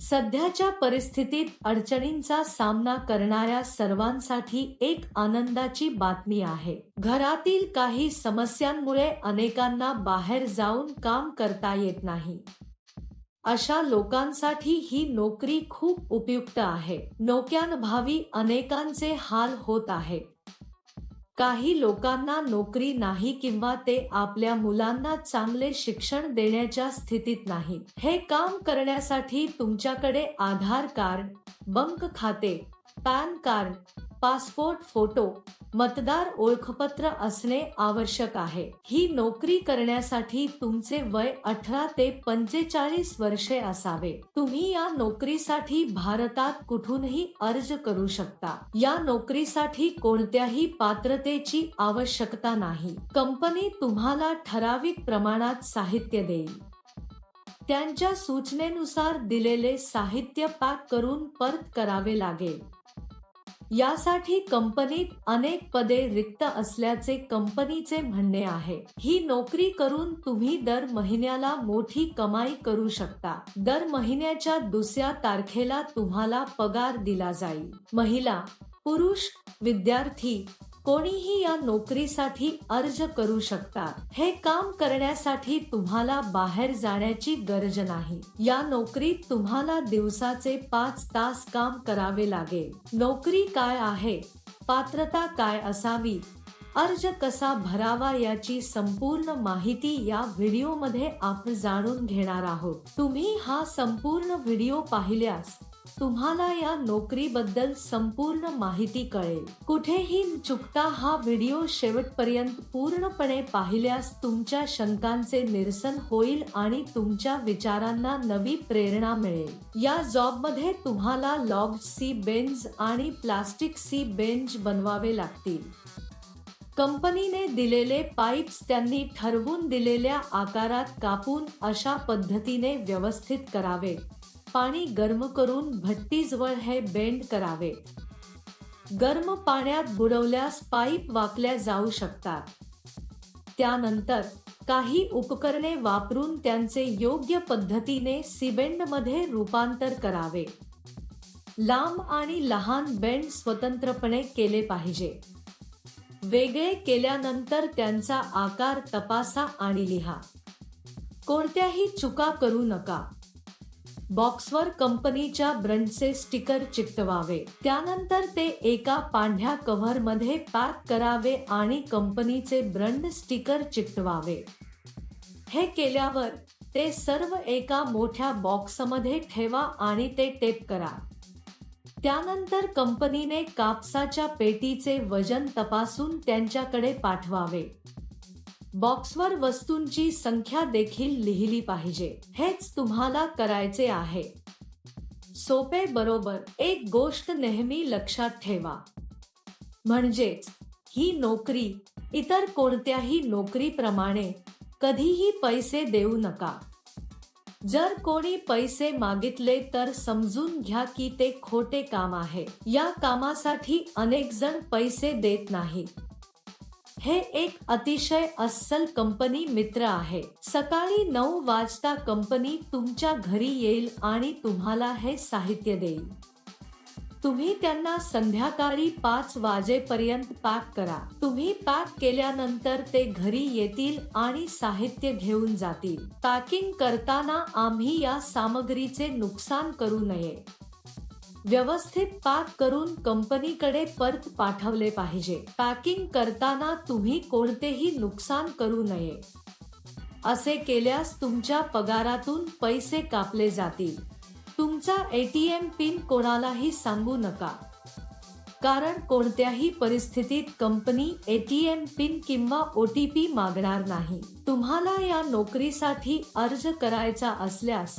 सध्याच्या परिस्थितीत अडचणींचा सामना करणाऱ्या सर्वांसाठी एक आनंदाची बातमी आहे. घरातील काही समस्यांमुळे अनेकांना बाहेर जाऊन काम करता येत नाही. अशा लोकांसाठी ही नोकरी खूप उपयुक्त आहे. नोक्यांभावी अनेकांचे हाल होत आहेत काही लोकांना नोकरी नाही किंवा ते आपल्या मुलांना चांगले शिक्षण देण्याच्या स्थितीत नाहीत हे काम करण्यासाठी तुमच्याकडे आधार कार्ड बंक खाते पॅन कार्ड पासपोर्ट फोटो मतदार ओळखपत्र असणे आवश्यक आहे. ही नोकरी करण्यासाठी तुमचे वय अठरा ते पंचेचाळीस वर्षे असावे. तुम्ही या नोकरीसाठी भारतात कुठूनही अर्ज करू शकता. या नोकरीसाठी कोणत्याही पात्रतेची आवश्यकता नाही. कंपनी तुम्हाला ठराविक प्रमाणात साहित्य देईल. त्यांच्या सूचनेनुसार दिलेले साहित्य पॅक करून परत करावे लागेल. यासाठी कंपनीत अनेक पदे रिक्त असल्याचे कंपनीचे म्हणणे आहे. ही नोकरी करून तुम्ही दर महिन्याला मोठी कमाई करू शकता. दर महिन्याच्या दुसऱ्या तारखेला तुम्हाला पगार दिला जाईल. महिला पुरुष विद्यार्थी कोणीही या नोकरीसाठी अर्ज करू शकता हे काम करण्यासाठी तुम्हाला बाहेर जाण्याची गरज नाही. या नोकरीत तुम्हाला दिवसाचे पाच तास काम करावे लागेल. नोकरी काय आहे? पात्रता काय असावी? अर्ज कसा भरावा याची संपूर्ण माहिती या व्हिडिओमध्ये आपण जाणून घेणार आहोत. तुम्ही हा संपूर्ण व्हिडिओ पाहिल्यास तुम्हाला या नोकरीबद्दल संपूर्ण माहिती कळेल. कुठेही चुकता हा व्हिडिओ शेवटपर्यंत पूर्णपणे पाहिल्यास तुमच्या शंकांचे निरसन होईल आणि तुमच्या विचारांना नवी प्रेरणा मिळेल. या जॉबमध्ये तुम्हाला लॉग सी बेंच आणि प्लास्टिक सी बेंच बनवावे लागतील. कंपनीने दिलेले पाईप्स त्यांनी ठरवून दिलेल्या आकारात कापून अशा पद्धतीने व्यवस्थित करावे पाणी गरम करून भट्टीजवळ हे बेंड करावे. गरम पाण्यात बुडवल्यास पाईप वाकल्या जाऊ शकतात. त्यानंतर काही उपकरणे वापरून त्यांचे योग्य पद्धतीने सिबेंडमध्ये रूपांतर करावे. लांब आणि लहान बेंड स्वतंत्रपणे केले पाहिजे. वेगळे केल्यानंतर त्यांचा आकार तपासा आणि लिहा. कोणत्याही चुका करू नका. बॉक्सवर कंपनीच्या ब्रँडचे स्टिकर चिकटवावे. त्यानंतर ते एका पांढऱ्या कव्हरमध्ये पॅक करावे आणि कंपनीचे ब्रँड स्टिकर चिकटवावे. हे केल्यावर ते सर्व एका मोठ्या बॉक्समध्ये ठेवा आणि ते टेप करा. त्यानंतर कंपनीने कापसाच्या पेटीचे वजन तपासून त्यांच्याकडे पाठवावे. बॉक्सवर वस्तूंची संख्या देखील लिहिली पाहिजे. हेच तुम्हाला करायचे आहे. सोपे बरोबर एक गोष्ट नेहमी लक्षात ठेवा. म्हणजेच ही नोकरी इतर कोणत्याही नोकरीप्रमाणे कधीही पैसे देऊ नका. जर कोणी पैसे मागितले तर समजून घ्या की ते खोटे काम आहे. या कामासाठी अनेक जण पैसे देत नाहीत. हे एक अतिशय अस्सल कंपनी मित्र आहे. सकाळी नऊ वाजता कंपनी तुमच्या घरी येईल आणि तुम्हाला हे साहित्य देईल. तुम्ही त्यांना संध्याकाळी पाच वाजेपर्यंत पॅक करा. तुम्ही पॅक केल्यानंतर ते घरी येतील आणि साहित्य घेऊन जातील. पॅकिंग करताना आम्ही या सामग्रीचे नुकसान करू नये. व्यवस्थित पॅक करून कंपनीकडे परत पाठवले पाहिजे. पॅकिंग करताना तुम्ही कोणतेही नुकसान करू नये. असे केल्यास तुमच्या पगारातून पैसे कापले जातील. तुमचा एटीएम पिन कोणालाही सांगू नका. कारण कोणत्याही परिस्थितीत कंपनी एटीएम पिन किंवा ओ टी पी मागणार नाही. तुम्हाला या नोकरीसाठी अर्ज करायचा असल्यास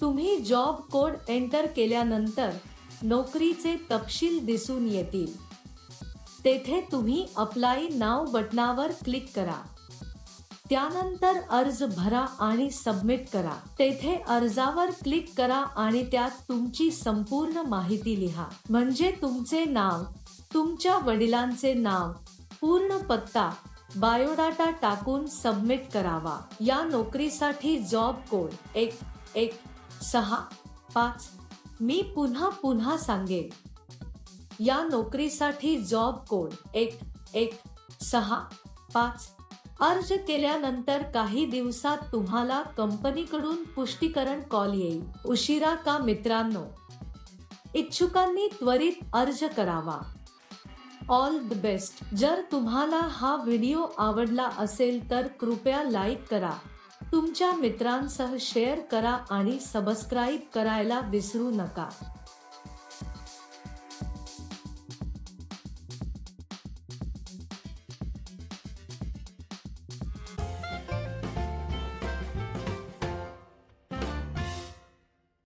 तुम्ही जॉब कोड एंटर केल्यानंतर नोकरीचे तपशील दिसून येतील. तेथे तुम्ही अप्लाय नाव बटनावर क्लिक करा. त्यानंतर अर्ज भरा आणि सबमिट करा. तेथे अर्जावर क्लिक करा आणि त्यात तुमची संपूर्ण माहिती लिहा. म्हणजे तुमचे नाव तुमच्या वडिलांचे नाव पूर्ण पत्ता बायोडाटा टाकून सबमिट करावा. या नोकरीसाठी जॉब कोड एक एक सहा पाच. मी पुन्हा पुन्हा सांगेन. या नोकरीसाठी जॉब कोड एक एक. सहा पाच. अर्ज केल्यानंतर काही दिवसात तुम्हाला कंपनीकडून पुष्टीकरण कॉल येईल. उशिरा का मित्रांनो? इच्छुकांनी त्वरित अर्ज करावा. ऑल द बेस्ट जर तुम्हाला हा व्हिडिओ आवडला असेल तर कृपया लाईक करा. तुमच्या मित्रांसह शेअर करा आणि सबस्क्राईब करायला विसरू नका.